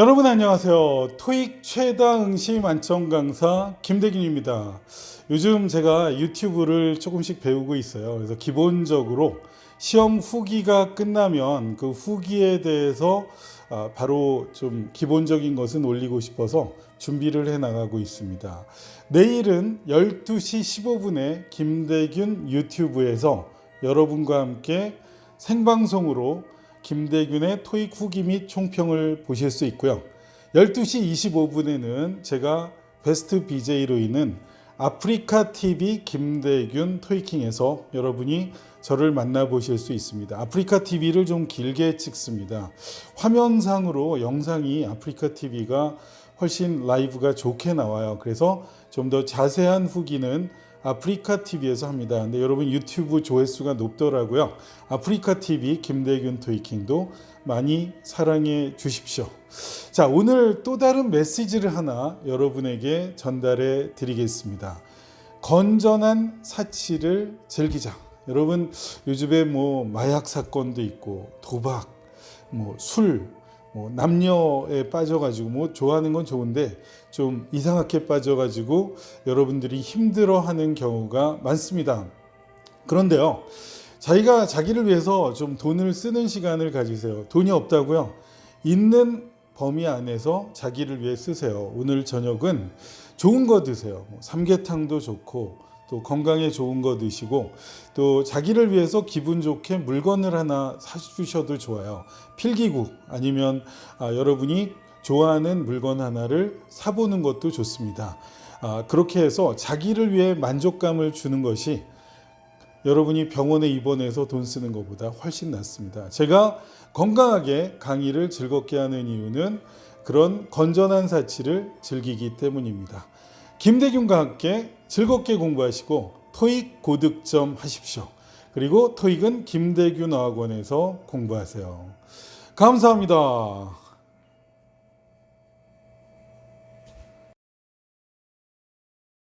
여러분 안녕하세요. 토익 최다 응시 만점 강사 김대균입니다. 요즘 제가 유튜브를 조금씩 배우고 있어요. 그래서 기본적으로 시험 후기가 끝나면 그 후기에 대해서 아, 바로 좀 기본적인 것은 올리고 싶어서 준비를 해 나가고 있습니다. 내일은 12시 15분에 김대균 유튜브에서 여러분과 함께 생방송으로 김대균의 토익 후기 및 총평을 보실 수 있고요. 12시 25분에는 제가 베스트 BJ로 있는 아프리카 TV 김대균 토익킹에서 여러분이 저를 만나보실 수 있습니다. 아프리카 TV를 좀 길게 찍습니다. 화면상으로 영상이 아프리카 TV가 훨씬 라이브가 좋게 나와요. 그래서 좀 더 자세한 후기는 아프리카 TV에서 합니다. 근데 여러분 유튜브 조회수가 높더라고요. 아프리카 TV 김대균 토이킹도 많이 사랑해 주십시오. 자, 오늘 또 다른 메시지를 하나 여러분에게 전달해 드리겠습니다. 건전한 사치를 즐기자. 여러분 요즘에 뭐 마약 사건도 있고 도박, 뭐 술, 뭐 남녀에 빠져가지고 뭐 좋아하는 건 좋은데 좀 이상하게 빠져가지고 여러분들이 힘들어하는 경우가 많습니다. 그런데요, 자기가 자기를 위해서 좀 돈을 쓰는 시간을 가지세요. 돈이 없다고요? 있는 범위 안에서 자기를 위해 쓰세요. 오늘 저녁은 좋은 거 드세요. 뭐 삼계탕도 좋고 또 건강에 좋은 거 드시고 또 자기를 위해서 기분 좋게 물건을 하나 사주셔도 좋아요. 필기구 아니면 아, 여러분이 좋아하는 물건 하나를 사보는 것도 좋습니다. 아, 그렇게 해서 자기를 위해 만족감을 주는 것이 여러분이 병원에 입원해서 돈 쓰는 것보다 훨씬 낫습니다. 제가 건강하게 강의를 즐겁게 하는 이유는 그런 건전한 사치를 즐기기 때문입니다. 김대균과 함께 즐겁게 공부하시고 토익 고득점 하십시오. 그리고 토익은 김대균 어학원에서 공부하세요. 감사합니다.